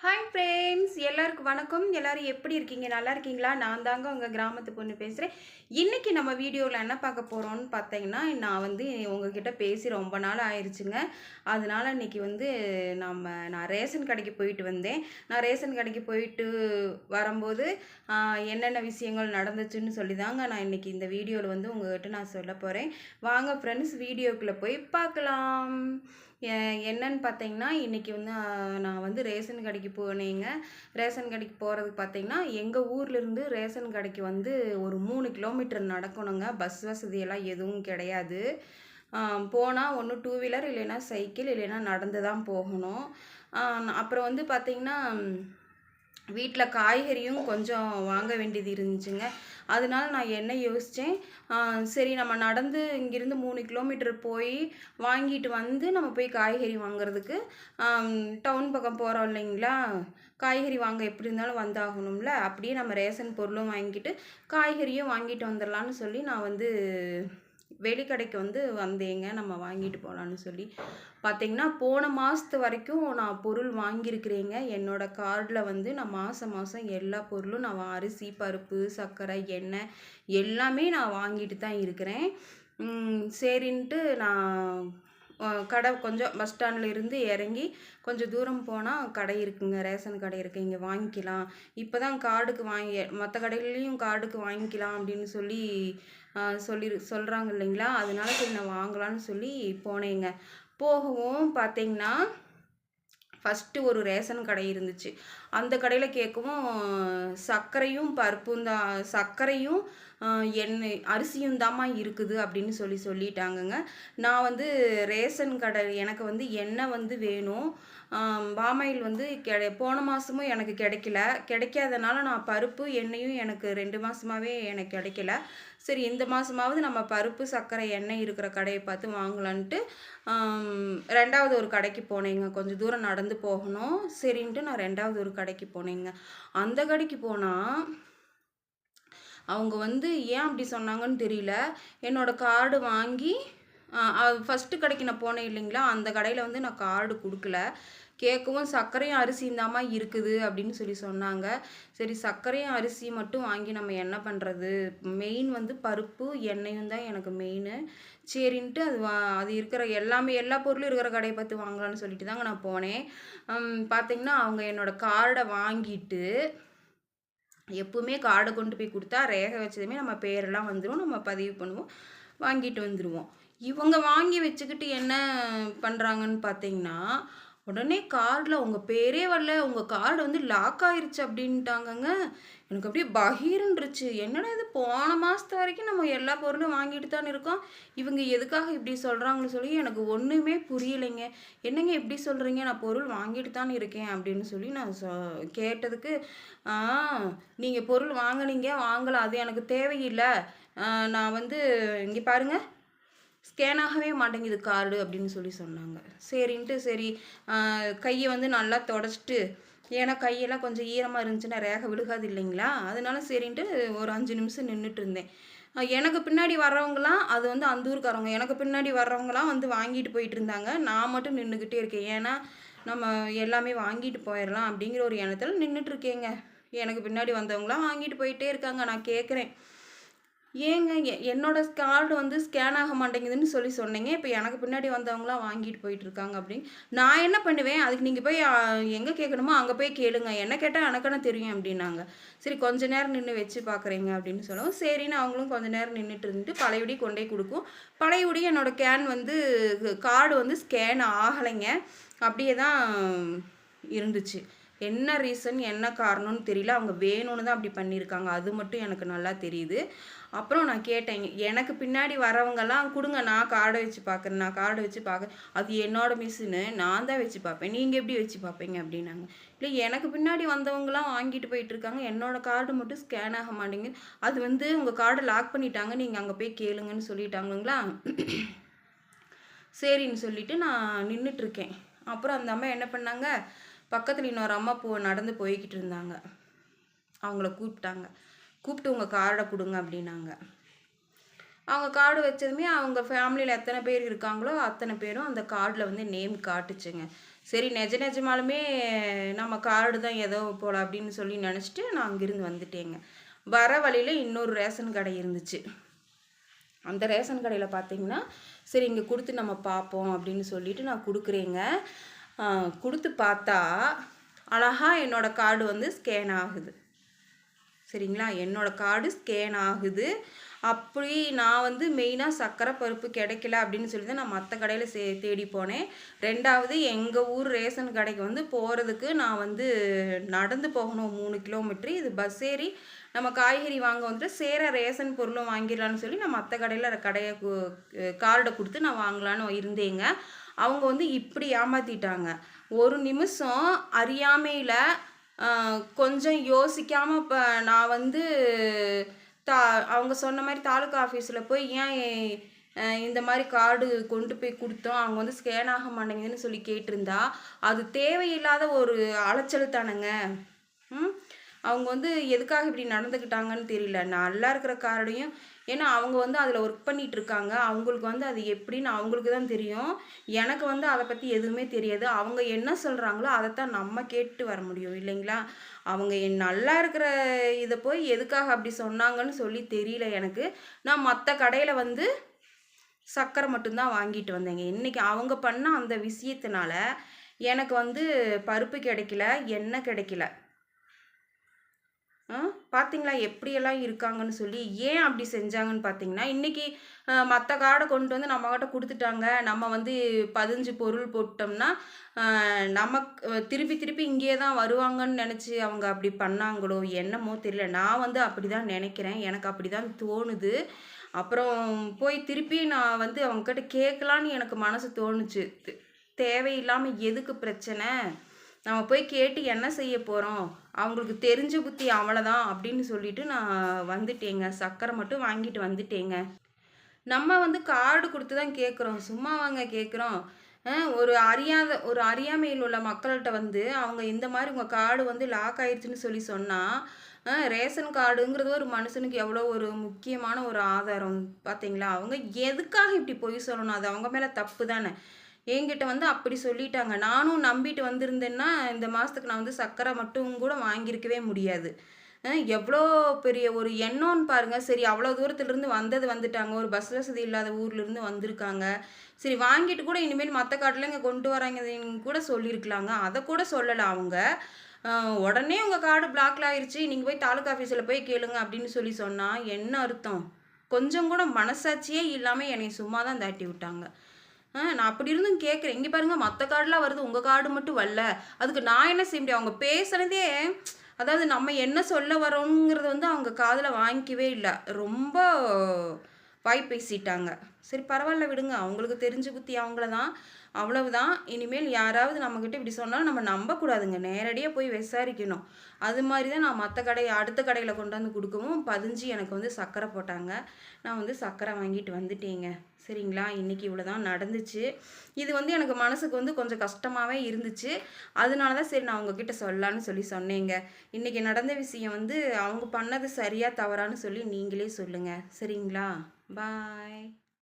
Hi friends எல்லாருக்கும் வணக்கம். எல்லாரும் எப்படி இருக்கீங்க? நல்லா இருக்கீங்களா? நான் தாங்க உங்கள் கிராமத்து பொண்ணு பேசுகிறேன் இன்றைக்கி நம்ம வீடியோவில் என்ன பார்க்க போகிறோம்னு பார்த்தீங்கன்னா நான் வந்து உங்ககிட்ட பேசி ரொம்ப நாள் ஆயிடுச்சுங்க அதனால் இன்னைக்கு வந்து நம்ம நான் ரேஷன் கடைக்கு போயிட்டு வந்தேன். நான் ரேஷன் கடைக்கு போயிட்டு வரும்போது என்னென்ன விஷயங்கள் நடந்துச்சுன்னு சொல்லி தாங்க நான் இன்னைக்கு இந்த வீடியோவில் வந்து உங்கள்கிட்ட நான் சொல்ல போகிறேன் வாங்க ஃப்ரெண்ட்ஸ் வீடியோக்குள்ளே போய் பார்க்கலாம். என்னன்னு பார்த்தீங்கன்னா இன்றைக்கி வந்து நான் வந்து ரேஷன் கடைக்கு போனேங்க. ரேஷன் கடைக்கு போகிறதுக்கு பார்த்தீங்கன்னா எங்கள் ஊர்லேருந்து ரேஷன் கடைக்கு வந்து ஒரு மூணு கிலோமீட்டர் நடக்கணுங்க. பஸ் வசதியெல்லாம் எதுவும் கிடையாது. போனால் ஒன்று டூ வீலர் இல்லைன்னா சைக்கிள் இல்லைன்னா நடந்து தான் போகணும். அப்புறம் வந்து பார்த்திங்கன்னா வீட்டில் காய்கறியும் கொஞ்சம் வாங்க வேண்டியது இருந்துச்சுங்க. அதனால நான் என்ன யோசித்தேன் சரி நம்ம நடந்து இங்கேருந்து மூணு கிலோமீட்டர் போய் வாங்கிட்டு வந்து நம்ம போய் காய்கறி வாங்குறதுக்கு டவுன் பக்கம் போகிறோம் இல்லைங்களா? காய்கறி வாங்க எப்படி இருந்தாலும் வந்தாகணும்ல. அப்படியே நம்ம ரேஷன் பொருளும் வாங்கிட்டு காய்கறியும் வாங்கிட்டு வந்துடலான்னு சொல்லி நான் வந்து வெளிக்கடைக்கு வந்து வந்தேங்க. நம்ம வாங்கிட்டு போகலான்னு சொல்லி. பார்த்தீங்கன்னா போன மாதத்து வரைக்கும் நான் பொருள் வாங்கியிருக்கிறேங்க. என்னோடய கார்டில் வந்து நான் மாதம் மாதம் எல்லா பொருளும் நான் அரிசி பருப்பு சர்க்கரை எண்ணெய் எல்லாமே நான் வாங்கிட்டு தான் இருக்கிறேன். சரின்ட்டு நான் கடை கொஞ்சம் பஸ் ஸ்டாண்டில் இருந்து இறங்கி கொஞ்சம் தூரம் போனால் கடை இருக்குங்க ரேஷன் கடை இருக்குது இங்கே வாங்கிக்கலாம். இப்போ தான் கார்டுக்கு வாங்கி மற்ற கடைகள்லேயும் கார்டுக்கு வாங்கிக்கலாம் அப்படின்னு சொல்லி சொல்லி சொல்கிறாங்க இல்லைங்களா? அதனால சரி நான் வாங்கலாம்னு சொல்லி போனேங்க. போகவும் பார்த்தீங்கன்னா ஃபஸ்ட்டு ஒரு ரேஷன் கடை இருந்துச்சு. அந்த கடையில் கேட்கவும் சர்க்கரையும் பருப்பும் தான் சர்க்கரையும் எண்ணெய் அரிசியும் தாம்மா இருக்குது அப்படின்னு சொல்லி சொல்லிட்டாங்கங்க. நான் வந்து ரேஷன் கடை எனக்கு வந்து எண்ணெய் வந்து வேணும்? பாமாயில் வந்து கிடை போன மாதமும் எனக்கு கிடைக்கல. கிடைக்காதனால நான் பருப்பு எண்ணெயும் எனக்கு ரெண்டு மாதமாகவே எனக்கு கிடைக்கல. சரி இந்த மாதமாவது நம்ம பருப்பு சர்க்கரை எண்ணெய் இருக்கிற கடையை பார்த்து வாங்கலான்ட்டு ரெண்டாவது ஒரு கடைக்கு போனேங்க. கொஞ்சம் தூரம் நடந்து போகணும். சரின்ட்டு நான் ரெண்டாவது ஒரு கடைக்கு போனேங்க. அந்த கடைக்கு போனால் அவங்க வந்து ஏன் அப்படி சொன்னாங்கன்னு தெரியல. என்னோடய கார்டு வாங்கி ஃபஸ்ட்டு கடைக்கு நான் போனேன் இல்லைங்களா? அந்த கடையில் வந்து நான் கார்டு கொடுக்கல. கேட்கவும் சர்க்கரையும் அரிசியும் தாம்மா இருக்குது அப்படின்னு சொல்லி சொன்னாங்க. சரி சர்க்கரையும் அரிசி மட்டும் வாங்கி நம்ம என்ன பண்ணுறது மெயின் வந்து பருப்பு எண்ணெயும் தான் எனக்கு மெயின் சரின்ட்டு அது வா அது இருக்கிற எல்லாமே எல்லா பொருளும் இருக்கிற கடையை பார்த்து வாங்கலாம்னு சொல்லிட்டு தாங்க நான் போனேன். பார்த்திங்கன்னா அவங்க என்னோட கார்டை வாங்கிட்டு எப்பவுமே கார்டை கொண்டு போய் கொடுத்தா ரேகை வச்சதுமே நம்ம பேரெல்லாம் வந்துடும் நம்ம பதிவு பண்ணுவோம் வாங்கிட்டு வந்துடுவோம் இவங்க வாங்கி வச்சுக்கிட்டு என்ன பண்ணுறாங்கன்னு பார்த்தீங்கன்னா உடனே கார்டில் உங்கள் பேரே வரல. உங்கள் கார்டு வந்து லாக் ஆயிருச்சு அப்படின்ட்டாங்கங்க. எனக்கு அப்படியே பகீர்ன்றுச்சு என்னடா இது? போன மாதத்து வரைக்கும் நம்ம எல்லா பொருளும் வாங்கிட்டு தான் இருக்கோம். இவங்க எதுக்காக இப்படி சொல்கிறாங்கன்னு சொல்லி எனக்கு ஒன்றுமே புரியலைங்க. என்னங்க இப்படி சொல்கிறீங்க நான் பொருள் வாங்கிட்டு தான் இருக்கேன் அப்படின்னு சொல்லி நான் சொ கேட்டதுக்கு நீங்கள் பொருள் வாங்குனீங்க வாங்கலாம் அது எனக்கு தேவையில்லை. நான் வந்து இங்கே பாருங்கள் ஸ்கேன் ஆகவே மாட்டேங்குது கார்டு அப்படின்னு சொல்லி சொன்னாங்க. சரின்ட்டு சரி கையை வந்து நல்லா தொடச்சிட்டு ஏன்னா கையெல்லாம் கொஞ்சம் ஈரமாக இருந்துச்சுன்னா ரேகை விழுகாது இல்லைங்களா? அதனால சரின்ட்டு ஒரு அஞ்சு நிமிஷம் நின்றுட்டு இருந்தேன். எனக்கு பின்னாடி வர்றவங்களாம் அது வந்து அந்த ஊருக்காரவங்க எனக்கு பின்னாடி வர்றவங்களாம் வந்து வாங்கிட்டு போயிட்டு இருந்தாங்க. நான் மட்டும் நின்றுக்கிட்டே இருக்கேன். ஏன்னா நம்ம எல்லாமே வாங்கிட்டு போயிடலாம் அப்படிங்கிற ஒரு எண்ணத்தில் நின்றுட்டு இருக்கேங்க. எனக்கு பின்னாடி வந்தவங்களாம் வாங்கிட்டு போயிட்டே இருக்காங்க. நான் கேட்குறேன் ஏங்க என்னோட கார்டு வந்து ஸ்கேன் ஆக மாட்டேங்குதுன்னு சொல்லி சொன்னீங்க. இப்போ எனக்கு பின்னாடி வந்தவங்களாம் வாங்கிட்டு போயிட்டு இருக்காங்க அப்படின்னு. நான் என்ன பண்ணுவேன்? அதுக்கு நீங்கள் போய் எங்கே கேட்கணுமோ அங்கே போய் கேளுங்க. என்ன கேட்டால் எனக்கான தெரியும் அப்படின்னாங்க. சரி கொஞ்ச நேரம் நின்று வச்சு பார்க்குறீங்க அப்படின்னு சொல்லவும் சரின்னு அவங்களும் கொஞ்ச நேரம் நின்றுட்டு இருந்துட்டு பழையபடி கொண்டே கொடுக்கும். பழையபடி என்னோட கேன் வந்து கார்டு வந்து ஸ்கேன் ஆகலைங்க. அப்படியே தான் இருந்துச்சு. என்ன ரீசன் என்ன காரணம்னு தெரியல. அவங்க வேணும்னு தான் அப்படி பண்ணியிருக்காங்க. அது மட்டும் எனக்கு நல்லா தெரியுது. அப்புறம் நான் கேட்டேன் எனக்கு பின்னாடி வரவங்கெல்லாம் கொடுங்க நான் கார்டை வச்சு பார்க்குறேன் நான் கார்டை வச்சு பார்க்குறேன் அது என்னோட மிஸ்ஸுன்னு நான் தான் வச்சு பார்ப்பேன். நீங்கள் எப்படி வச்சு பார்ப்பீங்க அப்படின்னாங்க. இல்லை எனக்கு பின்னாடி வந்தவங்கலாம் வாங்கிட்டு போயிட்டு இருக்காங்க. என்னோட கார்டு மட்டும் ஸ்கேன் ஆக மாட்டேங்குது. அது வந்து உங்கள் கார்டை லாக் பண்ணிட்டாங்க. நீங்கள் அங்கே போய் கேளுங்கன்னு சொல்லிட்டாங்களா சரின்னு சொல்லிட்டு நான் நின்றுட்டுருக்கேன் அப்புறம் அந்த அம்மா என்ன பண்ணாங்க? பக்கத்தில் இன்னொரு அம்மா போ நடந்து போய்கிட்டு இருந்தாங்க. அவங்கள கூப்பிட்டாங்க. கூப்பிட்டு உங்கள் கார்டை கொடுங்க அப்படின்னாங்க. அவங்க கார்டு வச்சதுமே அவங்க ஃபேமிலியில் எத்தனை பேர் இருக்காங்களோ அத்தனை பேரும் அந்த கார்டில் வந்து நேம் காட்டுச்சுங்க. சரி நெஜ நெஜமாலுமே நம்ம கார்டு தான் ஏதோ போல அப்படின்னு சொல்லி நினச்சிட்டு நான் அங்கேருந்து வந்துட்டேங்க. வர வழியில் இன்னொரு ரேஷன் கடை இருந்துச்சு. அந்த ரேஷன் கடையில் பார்த்தீங்கன்னா சரி இங்கே கொடுத்து நம்ம பார்ப்போம் அப்படின்னு சொல்லிட்டு நான் கொடுக்குறேங்க. கொடுத்து பார்த்தா அழகாக என்னோட கார்டு வந்து ஸ்கேன் ஆகுது. சரிங்களா? என்னோடய கார்டு ஸ்கேன் ஆகுது. அப்படி நான் வந்து மெயினாக சர்க்கரை பருப்பு கிடைக்கல அப்படின்னு சொல்லி தான் நான் மற்ற கடையில் சே தேடி போனேன். ரெண்டாவது எங்கள் ஊர் ரேஷன் கடைக்கு வந்து போகிறதுக்கு நான் வந்து நடந்து போகணும் மூணு கிலோமீட்ரு இது பஸ் ஏறி நம்ம காய்கறி வாங்க வந்துட்டு சேர ரேஷன் பொருளும் வாங்கிடலான்னு சொல்லி நம்ம மற்ற கடையில் கடையை கார்டை கொடுத்து நான் வாங்கலான்னு இருந்தேங்க. அவங்க வந்து இப்படி ஏமாற்றிட்டாங்க ஒரு நிமிஷம் அறியாமையில் கொஞ்சம் யோசிக்காமல் இப்போ நான் வந்து தா அவங்க சொன்ன மாதிரி தாலுக்கா ஆஃபீஸில் போய் ஏன் இந்த மாதிரி கார்டு கொண்டு போய் கொடுத்தோம்? அவங்க வந்து ஸ்கேன் ஆக மாட்டேங்குதுன்னு சொல்லி கேட்டிருந்தா அது தேவையில்லாத ஒரு அலைச்சல் தானேங்க. ம்? அவங்க வந்து எதுக்காக இப்படி நடந்துக்கிட்டாங்கன்னு தெரியல. நல்லா இருக்கிற காரோடையும் ஏன்னா அவங்க வந்து அதில் ஒர்க் பண்ணிகிட்டு இருக்காங்க. அவங்களுக்கு வந்து அது எப்படின்னு அவங்களுக்கு தான் தெரியும். எனக்கு வந்து அதை பற்றி எதுவுமே தெரியாது. அவங்க என்ன சொல்கிறாங்களோ அதைத்தான் நம்ம கேட்டு வர முடியும் இல்லைங்களா? அவங்க என் நல்லா இருக்கிற இதை போய் எதுக்காக அப்படி சொன்னாங்கன்னு சொல்லி தெரியல எனக்கு. நான் மற்ற கடையில் வந்து சர்க்கரை மட்டும்தான் வாங்கிட்டு வந்தேங்க. இன்றைக்கி அவங்க பண்ண அந்த விஷயத்தினால எனக்கு வந்து பருப்பு கிடைக்கல எண்ணெய் கிடைக்கல. பார்த்தீங்களா எப்படியெல்லாம் இருக்காங்கன்னு சொல்லி ஏன் அப்படி செஞ்சாங்கன்னு பார்த்தீங்கன்னா இன்றைக்கி மற்ற கார்டை கொண்டு வந்து நம்மக்கிட்ட கொடுத்துட்டாங்க. நம்ம வந்து பதிஞ்சு பொருள் போட்டோம்னா நமக்கு திருப்பி திருப்பி இங்கே தான் வருவாங்கன்னு நினச்சி அவங்க அப்படி பண்ணாங்களோ என்னமோ தெரியல. நான் வந்து அப்படி தான் நினைக்கிறேன். எனக்கு அப்படி தான் தோணுது. அப்புறம் போய் திருப்பி நான் வந்து அவங்கக்கிட்ட கேட்கலான்னு எனக்கு மனசு தோணுச்சு. தேவையில்லாமல் எதுக்கு பிரச்சனை? நம்ம போய் கேட்டு என்ன செய்ய போகிறோம் அவங்களுக்கு தெரிஞ்ச புத்தி அவ்வளோதான் அப்படின்னு சொல்லிட்டு நான் வந்துட்டேங்க. சர்க்கரை மட்டும் வாங்கிட்டு வந்துட்டேங்க. நம்ம வந்து கார்டு கொடுத்து தான் கேட்குறோம் சும்மா வாங்க கேட்குறோம் ஒரு அறியாத ஒரு அறியாமையில் உள்ள மக்கள்கிட்ட வந்து அவங்க இந்த மாதிரி உங்கள் கார்டு வந்து லாக் ஆயிடுச்சுன்னு சொல்லி சொன்னால் ரேஷன் கார்டுங்கிறது ஒரு மனுஷனுக்கு எவ்வளோ ஒரு முக்கியமான ஒரு ஆதாரம் பார்த்தீங்களா அவங்க எதுக்காக இப்படி பொய் சொல்லணும்? அது அவங்க மேலே தப்பு தானே. என்கிட்ட வந்து அப்படி சொல்லிட்டாங்க. நானும் நம்பிட்டு வந்திருந்தேன்னா இந்த மாதத்துக்கு நான் வந்து சர்க்கரை மட்டும் கூட வாங்கியிருக்கவே முடியாது. எவ்வளோ பெரிய ஒரு எண்ணம்னு பாருங்கள் சரி அவ்வளோ தூரத்துலேருந்து வந்தது வந்துட்டாங்க. ஒரு பஸ் வசதி இல்லாத ஊர்லேருந்து வந்திருக்காங்க. சரி வாங்கிட்டு கூட இனிமேல் மற்ற காட்டில் இங்கே கொண்டு வராங்கன்னு கூட சொல்லியிருக்கலாங்க. அதை கூட சொல்லலை அவங்க. உடனே உங்கள் கார்டு பிளாக்ல ஆயிடுச்சு நீங்கள் போய் தாலுக்கா ஆஃபீஸில் போய் கேளுங்க அப்படின்னு சொல்லி சொன்னால் என்ன அர்த்தம்? கொஞ்சம் கூட மனசாட்சியே இல்லாமல் என்னை சும்மா தான் தாட்டி விட்டாங்க. நான் அப்படி இருந்தும் கேட்குறேன் இங்கே பாருங்கள் மற்ற கார்டெலாம் வருது உங்கள் கார்டு மட்டும் வரல. அதுக்கு நான் என்ன செய்ய முடியும்? அவங்க பேசுனதே அதாவது நம்ம என்ன சொல்ல வரோங்கிறது வந்து அவங்க காதில் வாங்கிக்கவே இல்லை. ரொம்ப வாய் பேசிட்டாங்க. சரி பரவாயில்ல விடுங்க. அவங்களுக்கு தெரிஞ்சு புத்தி அவங்கள தான் அவ்வளவுதான். இனிமேல் யாராவது நம்மக்கிட்ட இப்படி சொன்னாலும் நம்ம நம்பக்கூடாதுங்க. நேரடியாக போய் விசாரிக்கணும். அது மாதிரி தான் நான் மற்ற கடை அடுத்த கடையில் கொண்டாந்து கொடுக்கவும் பதிஞ்சு எனக்கு வந்து சர்க்கரை போட்டாங்க. நான் வந்து சர்க்கரை வாங்கிட்டு வந்துட்டேங்க. சரிங்களா? இன்றைக்கி இவ்வளோ தான் நடந்துச்சு. இது வந்து எனக்கு மனசுக்கு வந்து கொஞ்சம் கஷ்டமாகவே இருந்துச்சு. அதனால தான் சரி நான் உங்ககிட்ட சொல்லலான்னு சொல்லி சொன்னேங்க. இன்றைக்கி நடந்த விஷயம் வந்து அவங்க பண்ணது சரியாக தவறான்னு சொல்லி நீங்களே சொல்லுங்கள் சரிங்களா? பாய்